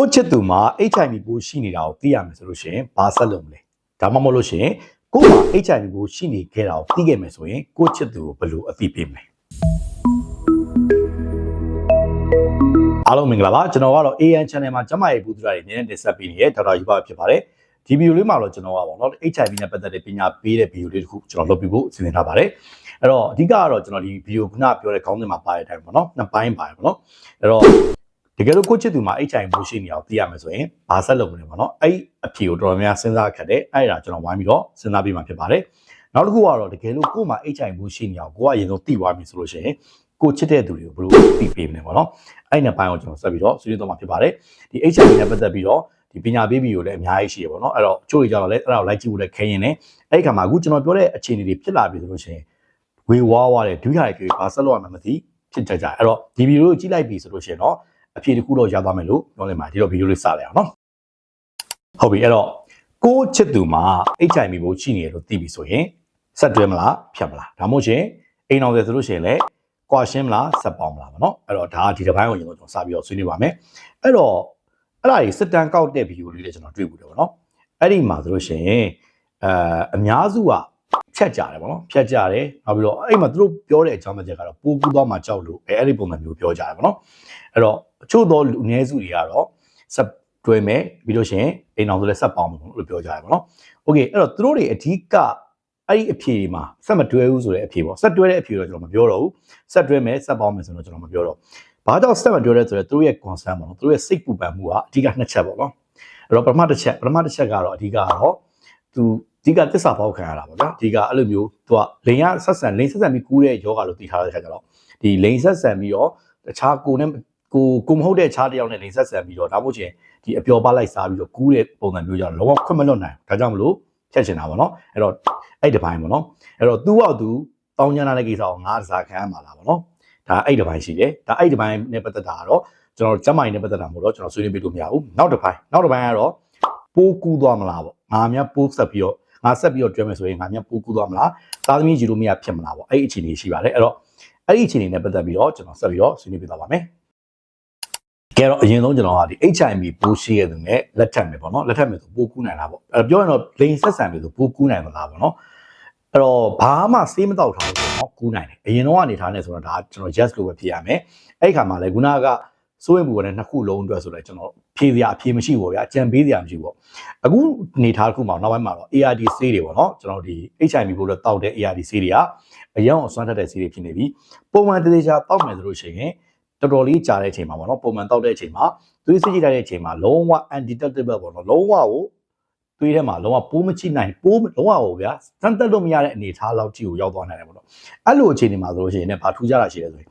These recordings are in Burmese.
ကိုယ့်ချစ်သူမှာ HIV ပိုးရှိနေတာကိုသိရမယ်ဆိုလို့ရှိရင်ဘာဆက်လုပ်မလဲဒါမှမဟုတ်လို့ရှိရင်ကိုယ့်မှာ HIV ပိုးရှိနေခဲ့တာကိုသိခဲ့မယ်ဆိုရင်ကိုယ့်ချစ်သူကိုဘယ်လိုအသိပေးမလဲအားလုံးမင်္ဂလာပါကျွန်တော်ကတော့ AN channel မှာကျမရဲ့ဘူးသူတွေနည်းနည်းတင်ဆက်ပေးနေတဲ့ဒေါက်တာယူပါဖြစ်ပါတယ်ဒီဗီဒီယိုလေးမှာတော့ကျွန်တော်ကပေါ့နော် HIV နဲ့ပတ်သက်တဲ့ပညာပေးတဲ့ဗီဒီယိုလေးတစ်ခုကျွန်တော်လုပ်ပြဖို့စီစဉ်ထားပါတယ်အဲ့တော့အဓိကကတော့ကျွန်တော်ဒီဗီဒီယိုခုနပြောတဲ့ခေါင်းစဉ်မှာပါတဲ့အတိုင်းပေါ့နော်နှစ်ပိုင်းပါတယ်ပေါ့နော်အဲ့တော့ တကယ်လို့ကိုယ့်ချစ်သူမှာ HIV ပိုးရှိနေအောင်သိရမယ်ဆိုရင်ဘာဆက်လုပ်မလဲပေါ့နော်အဲ့အဖြေကိုတော်တော်များများစဉ်းစားခက်တယ်အဲ့ဒါကျွန်တော်ဝိုင်းပြီးတော့စဉ်းစားပြီးမှဖြစ်ပါတယ်နောက်တစ်ခုကတော့တကယ်လို့ကိုယ့်မှာ HIV ပိုးရှိနေအောင်ကိုကအရင်ဆုံးသိသွားပြီဆိုလို့ရှိရင်ကိုချစ်တဲ့သူတွေကိုဘယ်လိုသိပေးမလဲပေါ့နော်အဲ့နှစ်ပိုင်းကိုကျွန်တော်ဆက်ပြီးတော့ဆွေးနွေးတော့မှာဖြစ်ပါတယ်ဒီ HIV နဲ့ပတ်သက်ပြီးတော့ဒီပညာပေးပြီးကိုလည်းအများကြီးရှိရပေါ့နော်အဲ့တော့ချို့တွေကြတော့လည်းအဲ့ဒါကိုလိုက်ကြည့်ဖို့လည်းခဲရင်ねအဲ့ဒီခါမှာအခုကျွန်တော်ပြောတဲ့အခြေအနေတွေဖြစ်လာပြီဆိုလို့ရှိရင်ဝေဝါးဝါးတဲ့ဒုရရိုက်တွေဘာဆက်လို့ရမှမသိဖြစ်ကြကြအဲ့တော့ဒီဗီဒီယိုကိုကြည့်လိုက်ပြီဆိုလို့ရှိရင်တော့ အဖြေတစ်ခုတော့ရသွားမယ်လို့ပြောနေမှာဒီတော့ဗီဒီယိုလေးစလိုက်အောင်နော်ဟုတ်ပြီအဲ့တော့ကိုချစ်သူမှာ HIV ဘိုးရှိနေတယ်လို့သိပြီဆိုရင်ဆက်တွဲမလားဖြတ်မလားဒါမှမဟုတ်ရှင်အိမ်အောင်တယ်ဆိုလို့ရှိရင်လည်းကွာရှင်းမလားဆက်ပေါင်းမလားပေါ့နော်အဲ့တော့ဒါဒီတစ်ပိုင်းကိုကျွန်တော်စပြီးတော့ဆွေးနွေးပါမယ်အဲ့တော့အဲ့ဒါကြီးစစ်တမ်းကောက်တဲ့ဗီဒီယိုလေးတွေကျွန်တော်တွေ့ဘူးတယ်ပေါ့နော်အဲ့ဒီမှာဆိုလို့ရှိရင်အဲအများစုကဖြတ်ကြတယ်ပေါ့နော်ဖြတ်ကြတယ်နောက်ပြီးတော့အဲ့မှာသူတို့ပြောတဲ့အကြောင်းအချက်ကတော့ပိုးကူးသွားမှကြောက်လို့အဲအဲ့ဒီပုံစံမျိုးပြောကြတယ်ပေါ့နော်အဲ့တော့ အချို့သောလူငယ်စုတွေကတော့ဆက်တွဲမယ်ပြီးလို့ရှိရင်အိမ်အောင်ဆိုလဲဆက်ပေါင်းလို့ပြောကြရပါတော့။ Okay အဲ့တော့သူတို့တွေအဓိကအဲ့ဒီအဖြေတွေမှာဆက်မတွဲဘူးဆိုတဲ့အဖြေပေါ့ဆက်တွဲတဲ့အဖြေတော့ကျွန်တော်မပြောတော့ဘူးဆက်တွဲမယ်ဆက်ပေါင်းမယ်ဆိုတော့ကျွန်တော်မပြောတော့ဘာကြောင့်ဆက်မတွဲလဲဆိုတော့သူတို့ရဲ့ concern ပေါ့နော်သူတို့ရဲ့စိတ်ပူပန်မှုကအဓိကနှစ်ချက်ပေါ့နော်အဲ့တော့ပထမတစ်ချက်ပထမတစ်ချက်ကတော့အဓိကကတော့သူအဓိကသစ္စာပေါက်ခံရတာပေါ့ဗျာအဓိကအဲ့လိုမျိုးသူကလိန်ရဆက်ဆံလိန်ဆက်ဆံပြီးကူးတဲ့ယောဂါလို့သိထားတဲ့အခါကျတော့ဒီလိန်ဆက်ဆံပြီးတော့တခြားကိုနဲ့ ကိုကိုမဟုတ်တဲ့ခြားတစ်ယောက်နဲ့လိန်ဆက်ဆံပြီးတော့ဒါမှမဟုတ်ချင်းဒီအပျော်ပါလိုက်စားပြီးတော့ကူးတဲ့ပုံစံမျိုးကြတော့လုံးဝခွင့်မလွတ်နိုင်ဒါကြောင့်မလို့ဖြတ်ချင်တာပေါ့နော်အဲ့တော့အဲ့ဒီပိုင်းပေါ့နော်အဲ့တော့သူ့အောက်သူတောင်းကြမ်းတဲ့ကိစ္စကိုငါးစားခံရမှာလားပေါ့နော်ဒါအဲ့ဒီပိုင်းရှိတယ်ဒါအဲ့ဒီပိုင်းနဲ့ပတ်သက်တာကတော့ကျွန်တော်ကျမ်းမာရေးနဲ့ပတ်သက်တာမို့တော့ကျွန်တော်ဆွေးနွေးပြလို့မရဘူးနောက်တစ်ပိုင်းနောက်တစ်ပိုင်းကတော့ပိုးကူးသွားမလားပေါ့ငါများပိုးဆက်ပြီးတော့ငါဆက်ပြီးတော့တွဲမယ်ဆိုရင်ငါများပိုးကူးသွားမလားသားသမီးကြီးလို့မရဖြစ်မလားပေါ့အဲ့ဒီအခြေအနေရှိပါတယ်အဲ့တော့အဲ့ဒီအခြေအနေနဲ့ပတ်သက်ပြီးတော့ကျွန်တော်ဆက်ပြီးတော့ဆွေးနွေးပြသွားပါမယ်ကဲ တော့အရင်ဆုံးကျွန်တော်ကဒီ HIV ပိုးရှိရတဲ့နဲ့လက်ထပ်မယ်ပေါ့နော်လက်ထပ်မယ်ဆိုပိုးကူးနိုင်တာပေါ့အဲ့ပြောရင်တော့လိန်ဆက်ဆံပြီဆိုပိုးကူးနိုင်မလားပေါ့နော်အဲ့တော့ဘာမှစေးမတော့ထားဘူးပေါ့နော်ကူးနိုင်တယ်အရင်တော့ကနေထားနေဆိုတော့ဒါကျွန်တော် yes လို့ပဲဖြစ်ရမယ်အဲ့ဒီခါမှာလည်းခုနကစိုးရင်ပူကနေနှစ်ခုလုံးအတွက်ဆိုတော့ကျွန်တော်ဖြေစရာအဖြေမရှိဘူးဗျာအကြံပေးစရာမရှိဘူးပေါ့အခုနေထားတစ်ခုမှာနောက်ပိုင်းမှာတော့ ARD ဆေးတွေပေါ့နော်ကျွန်တော်ဒီ HIV ပိုးလို့တောက်တဲ့ ARD ဆေးတွေကအယောင်အစွမ်းထက်တဲ့ဆေးတွေဖြစ်နေပြီပုံမှန်တသေးချာတောက်မယ်ဆိုလို့ရှိရင် တော်တော်လေးကြာတဲ့အချိန်မှာပေါ့နော်ပုံမှန်တောက်တဲ့အချိန်မှာသွေးစစ်ကြည့်လိုက်တဲ့အချိန်မှာလုံးဝ undetectable ပေါ့နော်လုံးဝကိုသွေးထဲမှာလုံးဝပိုးမချိနိုင်ပိုးလုံးဝကိုဗျာစမ်းတက်လို့မရတဲ့အနေအထားလောက်ကြီးကိုရောက်သွားနိုင်တယ်ပေါ့နော်အဲ့လိုအခြေအနေမှာဆိုလို့ရှိရင်လည်းဘာထူးကြတာရှိလဲဆိုရင်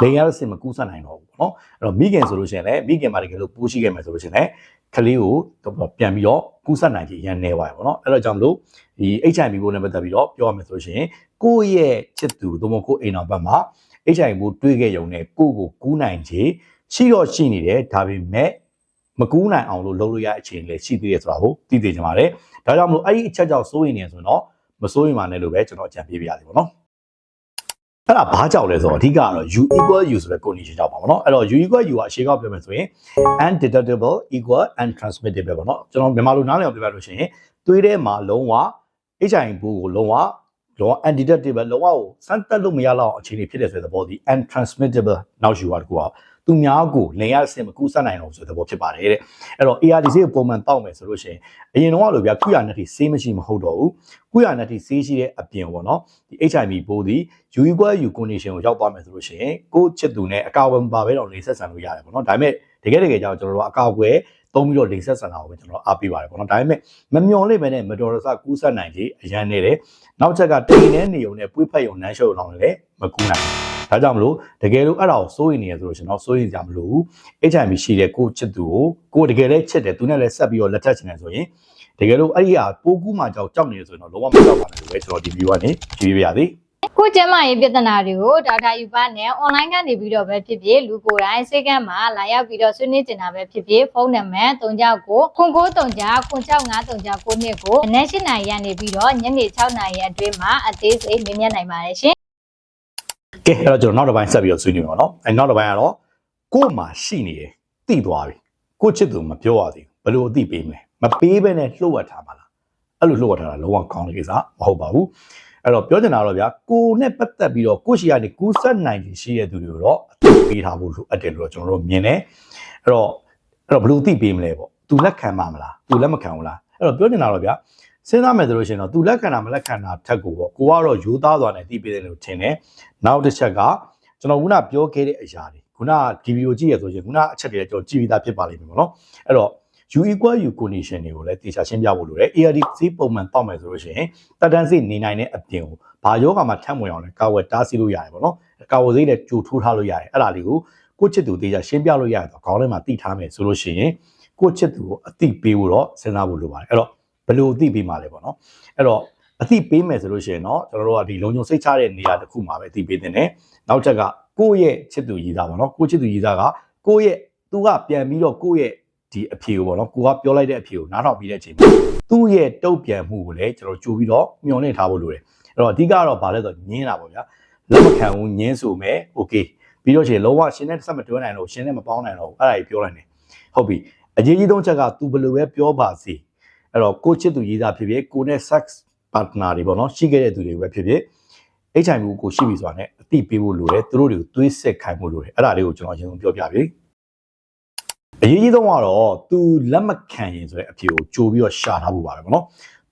လိန်ရတဲ့စင်မကူးဆက်နိုင်တော့ဘူးပေါ့နော်အဲ့တော့မိခင်ဆိုလို့ရှိရင်လည်းမိခင်မှာတကယ်လို့ပိုးရှိခဲ့မယ်ဆိုလို့ရှိရင်လည်းကလေးကိုတော့ပြန်ပြီးတော့ကူးဆက်နိုင်ခြင်းရန်နေပါရပေါ့နော်အဲ့တော့ကြောင့်မလို့ဒီ HIV ပိုးနဲ့ပတ်သက်ပြီးတော့ပြောရမယ်ဆိုလို့ရှိရင်ကိုယ့်ရဲ့ချစ်သူသို့မဟုတ်ကိုယ့်အိမ်တော်ဘက်မှာ HIV ပိုးတွေးခဲ့ရုံနဲ့ကိုယ့်ကိုကူးနိုင်ခြင်းရှိတော့ရှိနေတယ်ဒါပေမဲ့မကူးနိုင်အောင်လို့လုပ်လို့ရတဲ့အခြေအနေလည်းရှိသေးတယ်ဆိုတာကိုသိသိချင်ပါတယ်ဒါကြောင့်မလို့အဲ့ဒီအချက်ကြောင့်စိုးရိမ်နေဆိုရင်တော့မစိုးရိမ်ပါနဲ့လို့ပဲကျွန်တော်အကြံပေးပြရစီပေါ့နော်အဲ့ဒါဘာကြောင့်လဲဆိုတော့အဓိကကတော့ u equal u ဆိုတဲ့ condition ကြောင့်ပါဗောနော်အဲ့တော့ u equal u ကအရှေ့ကောက်ပြောမယ်ဆိုရင် undetectable equal untransmittable ပေါ့နော်ကျွန်တော်မြန်မာလိုနားလည်အောင်ပြောပြလို့ရှိရင်သွေးထဲမှာလုံးဝ HIV ဘူးကိုလုံးဝ လုံးဝ undetectable လုံးဝကိုစမ်းတက်လို့မရလောက်အခြေအနေဖြစ်တဲ့ဆိုတဲ့သဘောဒီ untransmittable နောက်ယူပါတကူကသူများကိုလင်ရဆင်မကူးစက်နိုင်တော့ဆိုတဲ့သဘောဖြစ်ပါတယ်တဲ့အဲ့တော့ ARDC ကိုပုံမှန်တောက်မယ်ဆိုလို့ရှိရင်အရင်တော့လိုဗျာကုရနက်တီဆေးမရှိမဟုတ်တော့ဘူးကုရနက်တီဆေးရှိတဲ့အပြင်ပေါ့နော်ဒီ HIV ပိုးဒီ U equal U condition ကိုရောက်သွားမယ်ဆိုလို့ရှိရင်ကိုချစ်သူနဲ့အကာအကွယ်မပါဘဲတော့နေဆက်ဆံလို့ရတယ်ပေါ့နော်ဒါပေမဲ့တကယ်တကယ်ကြောင့်ကျွန်တော်တို့ကအကာအကွယ် သုံးပြီးတော့လိန်ဆက်ဆန်တာကိုပဲကျွန်တော်အားပေးပါတယ်ပေါ့နော်ဒါပေမဲ့မမျော်လင့်ပဲနဲ့မတော်တဆကူးဆက်နိုင်ကြီးအရန်နေတယ်နောက်ချက်ကတိန်နဲ့နေုံနဲ့ပွေးဖက်ယုံနန်းရှုပ်အောင်လည်းမကူးနိုင်ဘူးဒါကြောင့်မလို့တကယ်လို့အဲ့ဒါကိုစိုးရိမ်နေရဆိုလို့ရှင်တော့စိုးရိမ်ကြမလို့ HIV ရှိတဲ့ကိုချစ်သူကိုကိုတကယ်လည်းချစ်တယ်သူနဲ့လည်းဆက်ပြီးတော့လက်ထပ်ချင်တယ်ဆိုရင်တကယ်လို့အဲ့ဒီဟာပိုးကူးမှကြောက်ကြောက်နေရဆိုရင်တော့လုံးဝမကြောက်ပါနဲ့လို့ပဲကျွန်တော်ဒီ view ကနေကြည့်ပြရသည် ခုကျမရေးပြဿနာတွေကိုဒေါက်တာယူပါနဲ့ online ကနေပြီးတော့ပဲဖြစ်ဖြစ်လူကိုယ်တိုင်စိတ်ကမ်းမှာလာရောက်ပြီးတော့ဆွေးနွေးကျင်တာပဲဖြစ်ဖြစ်ဖုန်းနံပါတ်39ကို0939 965369နှစ်ကိုနက်ရှင်နိုင်ရနေပြီးတော့ညနေ6နာရီအတွင်းမှာအသေးစိတ်မေးမြန်းနိုင်ပါတယ်ရှင်ကဲအဲ့တော့ကျွန်တော်နောက်တစ်ပိုင်းဆက်ပြီးတော့ဆွေးနွေးမှာနော်အဲနောက်တစ်ပိုင်းကတော့ကို့မှာရှိနေတယ်တိသွားပြီကိုယ့်ချစ်သူမပြောရသေးဘူးဘယ်လိုအသိပေးမလဲမပေးဘဲနဲ့လှုပ်ရထားပါလားအဲ့လိုလှုပ်ရထားတာလုံးဝကောင်းတဲ့ကိစ္စမဟုတ်ပါဘူး အဲ့တော့ပြောချင်တာတော့ဗျာကိုနဲ့ပတ်သက်ပြီးတော့ကိုရှိကနေကူးဆက်နိုင်ခြင်းရှိတဲ့သူတွေကိုတော့အသိပေးထားဖို့လိုအပ်တယ်လို့တော့ကျွန်တော်တို့မြင်တယ်အဲ့တော့အဲ့တော့ဘယ်လိုအသိပေးမလဲပေါ့သူလက်ခံပါမလားသူလက်မခံဘူးလားအဲ့တော့ပြောချင်တာတော့ဗျာစဉ်းစားမယ်ဆိုလို့ရှိရင်တော့သူလက်ခံတာမလက်ခံတာထက်ကိုပေါ့ကိုကတော့ရိုးသားသွားတယ်သိပေးတယ်လို့ထင်တယ်နောက်တစ်ချက်ကကျွန်တော်ခုနပြောခဲ့တဲ့အရာတွေခုနဒီဗီဒီယိုကြည့်ရဆိုရင်ခုနအချက်တွေကျွန်တော်ကြည့်ပြီးသားဖြစ်ပါလိမ့်မယ်ပေါ့နော်အဲ့တော့ u equal u condition တွေကိုလည်းတေချာရှင်းပြဖို့လိုတယ် ARD ဈေးပုံမှန်တောက်မယ်ဆိုလို့ရှိရင်တက်တန်းဈေးနေနိုင်တဲ့အပြင်ကိုဘာယောဂမှာထမ်းဝင်အောင်လဲကာဝယ်တားဆီးလို့ရတယ်ပေါ့နော်ကာဝယ်ဈေးလည်းကြိုထိုးထားလို့ရတယ်အဲ့ဒါလေးကိုကိုယ့်ချစ်သူတေချာရှင်းပြလို့ရတယ်တော့ခေါင်းထဲမှာသိထားမယ်ဆိုလို့ရှိရင်ကိုယ့်ချစ်သူကိုအသိပေးဖို့တော့စဉ်းစားဖို့လိုပါတယ်အဲ့တော့ဘယ်လိုအသိပေးမှာလဲပေါ့နော်အဲ့တော့အသိပေးမယ်ဆိုလို့ရှိရင်တော့ကျွန်တော်တို့ကဒီလုံခြုံစိတ်ချတဲ့နေရာတစ်ခုမှာပဲအသိပေးတင်တယ်နောက်ချက်ကကိုယ့်ရဲ့ချစ်သူရည်သားပေါ့နော်ကိုယ့်ချစ်သူရည်သားကကိုယ့်ရဲ့သူကပြန်ပြီးတော့ကိုယ့်ရဲ့ ဒီအဖြေကိုပေါ့နော်ကိုကပြောလိုက်တဲ့အဖြေကိုနားထောင်ပြီးတဲ့အချိန်မှာသူ့ရဲ့တုတ်ပြန်မှုကိုလည်းကျွန်တော်ကြိုပြီးတော့မျှော်လင့်ထားဖို့လိုတယ်အဲ့တော့အဓိကတော့ဗာလဲဆိုညင်းတာပေါ့ဗျာလက်မခံဘူးညင်းဆိုမယ်โอเคပြီးတော့ချိန်လုံးဝရှင်းတဲ့ဆက်မတွဲနိုင်တော့ရှင်းတဲ့မပေါင်းနိုင်တော့ဘူးအဲ့ဒါကြီးပြောလိုက်တယ်ဟုတ်ပြီအရေးကြီးဆုံးချက်က तू ဘယ်လိုပဲပြောပါစေအဲ့တော့ကိုချစ်သူရေးသားဖြစ်ဖြစ်ကိုနဲ့ sex partner တွေပေါ့နော်ရှိခဲ့တဲ့သူတွေပဲဖြစ်ဖြစ် HIV ကိုရှိပြီဆိုတာနဲ့အတိပေးဖို့လိုတယ်သူတို့တွေကိုသွေးဆက်ခိုင်းဖို့လိုတယ်အဲ့ဒါလေးကိုကျွန်တော်အရင်ဆုံးပြောပြပြီ အရေးကြီးဆုံးကတော့ तू လက်မခံရင်ဆိုတဲ့အဖြေကိုကြိုပြီးတော့ရှာထားဖို့ပါပဲပေါ့နော်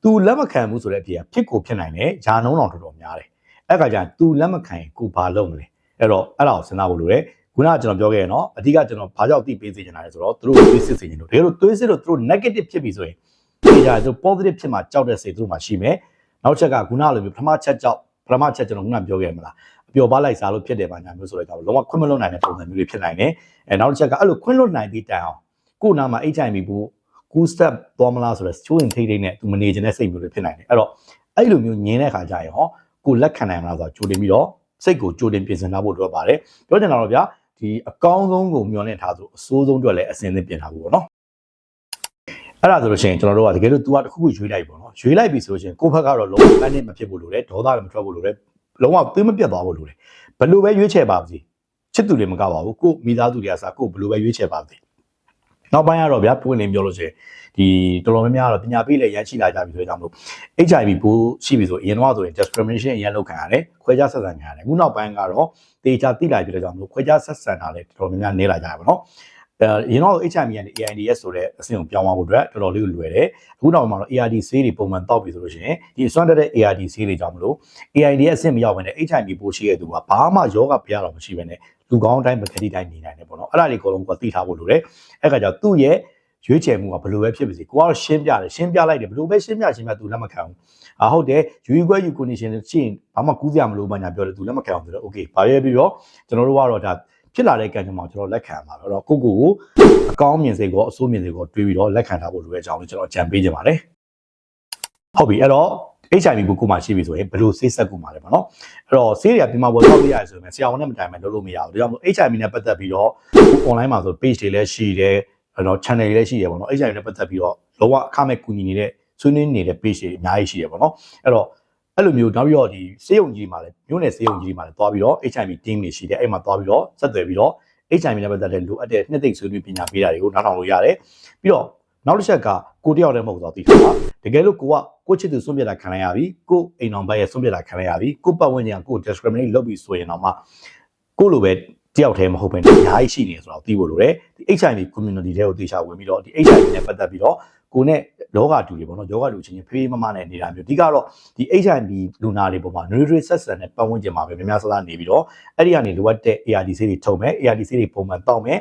तू လက်မခံဘူးဆိုတဲ့အဖြေကဖြစ်ကိုဖြစ်နိုင်တယ်ဂျာနှုံးတော်တော်တော်များတယ်အဲ့ခါကျရင် तू လက်မခံရင်ကိုဘာလုပ်မလဲအဲ့တော့အဲ့ဒါကိုစဉ်းစားဖို့လိုတယ်ခုနကကျွန်တော်ပြောခဲ့ရနော်အဓိကကျွန်တော်ဘာကြောင့်သိပေးစေချင်တာလဲဆိုတော့သူတို့သွေးစစ်စေချင်လို့တကယ်လို့သွေးစစ်လို့သူတို့ negative ဖြစ်ပြီဆိုရင်ဒီကြသူ positive ဖြစ်မှာကြောက်တဲ့စိတ်သူတို့မှာရှိမယ်နောက်ချက်ကခုနလိုမျိုးပထမချက်ကြောက်ပထမချက်ကျွန်တော်ခုနပြောခဲ့ရမလားအ ပျော်ပါလိုက်စားလို့ဖြစ်တယ်ပါညာမျိုးဆိုတော့ကြောင့်လုံးဝခွင့်မလွတ်နိုင်တဲ့ပုံစံမျိုးတွေဖြစ်နိုင်တယ်အဲနောက်တစ်ချက်ကအဲ့လိုခွင့်လွတ်နိုင်ပြီးတိုင်အောင်ကိုယ်နာမှာ HIV ဘူးကူးစက်သွားမလားဆိုတော့ချိုးရင်ထိတ်ထိတ်နဲ့သူမနေခြင်းတဲ့စိတ်မျိုးတွေဖြစ်နိုင်တယ်အဲ့တော့အဲ့လိုမျိုးညင်းတဲ့ခါကျရင်ဟောကိုလက်ခံနိုင်မလားဆိုတော့ကြိုတင်ပြီးတော့စိတ်ကိုကြိုတင်ပြင်ဆင်ထားဖို့လိုပါတယ်ပြောချင်တာတော့ဗျာဒီအကောင်းဆုံးကိုမျှော်လင့်ထားဆိုအဆိုးဆုံးအတွက်လည်းအစင်းသင်းပြင်ထားဖို့ပေါ့နော်အဲ့ဒါဆိုလို့ရှိရင်ကျွန်တော်တို့ကတကယ်လို့ तू ကတစ်ခုခုရွေးလိုက်ပေါ့နော်ရွေးလိုက်ပြီဆိုလို့ရှိရင်ကိုယ့်ဘက်ကတော့လုံးဝပန်းနဲ့မဖြစ်ဖို့လိုတယ်ဒေါသလည်းမထွက်ဖို့လိုတယ် လုံးဝသွေးမပြတ်သွားဖို့လိုတယ်ဘယ်လိုပဲရွေးချယ်ပါစေချစ်သူတွေမကပါဘူးကိုမိသားစုတွေကစားကိုဘယ်လိုပဲရွေးချယ်ပါစေနောက်ပိုင်းကတော့ဗျာပွင့်လင်းပြောလို့ရှိရင်ဒီတော်တော်များများကတော့ပညာပေးလည်းရမ်းရှိလာကြပြီဆိုကြမလို့ HIV ပိုးရှိပြီဆိုအရင်တော့ဆိုရင် discrimination အရင်လောက်ခံရတယ်ခွဲခြားဆက်ဆံခံရတယ်အခုနောက်ပိုင်းကတော့တေချာတိလာပြီလို့ကြောင့်မလို့ခွဲခြားဆက်ဆံတာလည်းတော်တော်များများနေလာကြရပါတော့ အဲရင်တော့ HIV ကနေ AIDS ဆိုတဲ့အဆင့်ကိုပြောင်းသွားဖို့အတွက်တော်တော်လေးကိုလွယ်တယ်အခုနောက်မှာတော့ ARD ဆေးတွေပုံမှန်တောက်ပြီဆိုလို့ရှိရင်ဒီစွမ်းတက်တဲ့ ARD ဆေးတွေကြောင့်မလို့ AID အဆင့်မရောက်ဘဲနဲ့ HIV ပိုးရှိတဲ့သူကဘာမှယောဂပြရတော့မရှိဘဲနဲ့လူကောင်းတိုင်းပကတိတိုင်းနေနိုင်တယ်ပေါ့နော်အဲ့ဒါတွေအကုန်လုံးကသိထားဖို့လိုတယ်အဲ့ခါကျတော့သူ့ရဲ့ရွေးချယ်မှုကဘယ်လိုပဲဖြစ်ပါစေကိုကတော့ရှင်းပြတယ်ရှင်းပြလိုက်တယ်ဘယ်လိုပဲရှင်းပြရှင်းပြသူလက်မခံဘူးအာဟုတ်တယ်ယူယူခွဲယူ condition ရှိရင်ဘာမှကူးစရာမလိုဘာညာပြောတယ်သူလက်မခံအောင်ဆိုတော့ okay ဘာရဲပြီးတော့ကျွန်တော်တို့ကတော့ဒါ ဖြစ်လာတဲ့ကံကြမ္မာကျွန်တော်လက်ခံပါတော့ကိုကိုကိုအကောင်းမြင်စိတ်ကောအဆိုးမြင်စိတ်ကောတွေးပြီးတော့လက်ခံထားဖို့လိုတဲ့အကြောင်းလေးကျွန်တော်ကြံပေးခြင်းပါတယ်ဟုတ်ပြီအဲ့တော့ HIV ကိုကိုမှရှိပြီဆိုရင်ဘယ်လိုဆေးဆက်ကူမှာလဲပေါ့နော်အဲ့တော့ဆေးတွေကပြင်မာပေါ်တော့ပြရတယ်ဆိုရင်ဆရာဝန်နဲ့မတိုင်မဲ့လုပ်လို့မရဘူးဒါကြောင့်မို့ HIV နဲ့ပတ်သက်ပြီးတော့ online မှာဆို page တွေလည်းရှိတယ်အဲ့တော့ channel တွေလည်းရှိတယ်ပေါ့နော် HIV နဲ့ပတ်သက်ပြီးတော့လောကအခမဲ့ကူညီနေတဲ့ဆွေးနွေးနေတဲ့ page တွေအများကြီးရှိတယ်ပေါ့နော်အဲ့တော့ အဲ့လိုမျိုးနောက်ပြီးတော့ဒီစေယုံကြီးမှာလည်းမြို့နယ်စေယုံကြီးမှာလည်းသွားပြီးတော့ HIV team တွေရှိတယ်အဲ့မှာသွားပြီးတော့ဆက်သွယ်ပြီးတော့ HIV နဲ့ပတ်သက်တဲ့လိုအပ်တဲ့နှစ်သိမ့်ဆွေးနွေးပညာပေးတာတွေကိုနားထောင်လို့ရတယ်ပြီးတော့နောက်တစ်ချက်ကကိုတယောက်တည်းမဟုတ်တော့သိထားပါတကယ်လို့ကိုကကိုချစ်သူစွန့်ပြစ်တာခံရပြီကိုအိမ်အောင်ဘက်ရဲ့စွန့်ပြစ်တာခံရပြီကိုပတ်ဝန်းကျင်ကကို discriminate လုပ်ပြီးဆိုရင်တော့မှကိုလိုပဲတယောက်တည်းမဟုတ်ဘဲနဲ့အများကြီးရှိနေဆိုတော့သိဖို့လိုတယ်ဒီ HIV community တွေကိုတေချာဝင်ပြီးတော့ဒီ HIV နဲ့ပတ်သက်ပြီးတော့ကိုနဲ့ လောကတူတွေပေါ့နော်ယောဂတူချင်းချင်းဖေးမမနဲ့နေတာမျိုးဒီကတော့ဒီ HIV လူနာတွေပေါ်မှာ nutrient ဆက်ဆံတဲ့ပတ်ဝန်းကျင်မှာပဲများများဆဆနေပြီးတော့အဲ့ဒီကနေလိုအပ်တဲ့ ARD ဆေးတွေထုံမယ် ARD ဆေးတွေပုံမှန်တောက်မယ်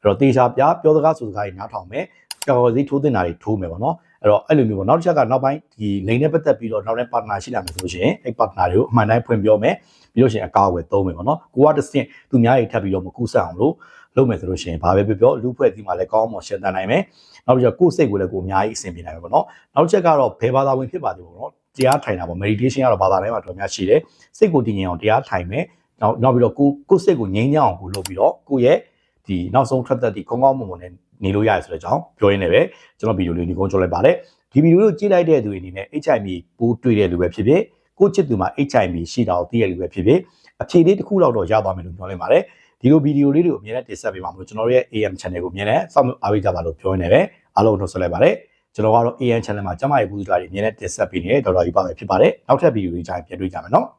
အဲ့တော့တေချာပြပြောစကားဆိုစကားတွေနားထောင်မယ်ကာကွယ်ဆေးထိုးတင်တာတွေထိုးမယ်ပေါ့နော်အဲ့တော့အဲ့လိုမျိုးပေါ့နောက်တစ်ချက်ကနောက်ပိုင်းဒီလိန်နဲ့ပတ်သက်ပြီးတော့နောက်တဲ့ partner ရှိလာမယ်ဆိုလို့ရှိရင်အဲ့ partner တွေကိုအမှန်တိုင်းဖွင့်ပြောမယ်ပြီးလို့ရှိရင်အကာအကွယ်သုံးမယ်ပေါ့နော်ကိုကတစ်ဆင့်သူများတွေထပ်ပြီးတော့မကူးဆက်အောင်လို့ လုပ်မယ်ဆိုလို့ရှိရင်ဘာပဲပြောပြောလူဖွဲ့စီမှာလည်းကောင်းအောင်ရှင်းတန်နိုင်မယ်နောက်ပြီးတော့ကိုယ်စိတ်ကိုလည်းကိုအများကြီးအဆင်ပြေနိုင်မယ်ပေါ့နော်နောက်ချက်ကတော့ဘယ်ဘာသာဝင်ဖြစ်ပါသေးပေါ့နော်တရားထိုင်တာပေါ့ meditation ကတော့ဘာသာတိုင်းမှာတော်များရှိတယ်စိတ်ကိုတည်ငြိမ်အောင်တရားထိုင်မယ်နောက်နောက်ပြီးတော့ကိုကိုယ်စိတ်ကိုငြိမ်းချမ်းအောင်ကိုလုပ်ပြီးတော့ကိုယ့်ရဲ့ဒီနောက်ဆုံးထွက်သက်ဒီကောင်းကောင်းမွန်မွန်နဲ့နေလို့ရတယ်ဆိုတဲ့အကြောင်းပြောရင်းနဲ့ပဲကျွန်တော်ဗီဒီယိုလေးဒီကုန်းကြောလိုက်ပါတယ်ဒီဗီဒီယိုကိုကြည့်လိုက်တဲ့သူတွေအနေနဲ့ HIV ပိုးတွေ့တဲ့လူပဲဖြစ်ဖြစ်ကိုချစ်သူမှာ HIV ရှိတာကိုသိရတဲ့လူပဲဖြစ်ဖြစ်အဖြေလေးတစ်ခုလောက်တော့ရသွားမယ်လို့ပြောလိုက်ပါတယ် ဒီလိုဗီဒီယိုလေးတွေကိုအမြဲတမ်းတင်ဆက်ပေးပါမလို့ကျွန်တော်တို့ရဲ့ AM channel ကိုအမြဲတမ်းစောင့်မျှော်အားပေးကြပါလို့ပြောနေတယ်အားလုံးနှုတ်ဆက်လိုက်ပါတယ်ကျွန်တော်ကတော့ AM channel မှာကျမရဲ့ဘူးစတာတွေအမြဲတမ်းတင်ဆက်ပေးနေတဲ့ဒေါက်တာယူပါပဲဖြစ်ပါတယ်နောက်ထပ်ဗီဒီယိုလေးကြရင်ပြန်တွေ့ကြမယ်နော်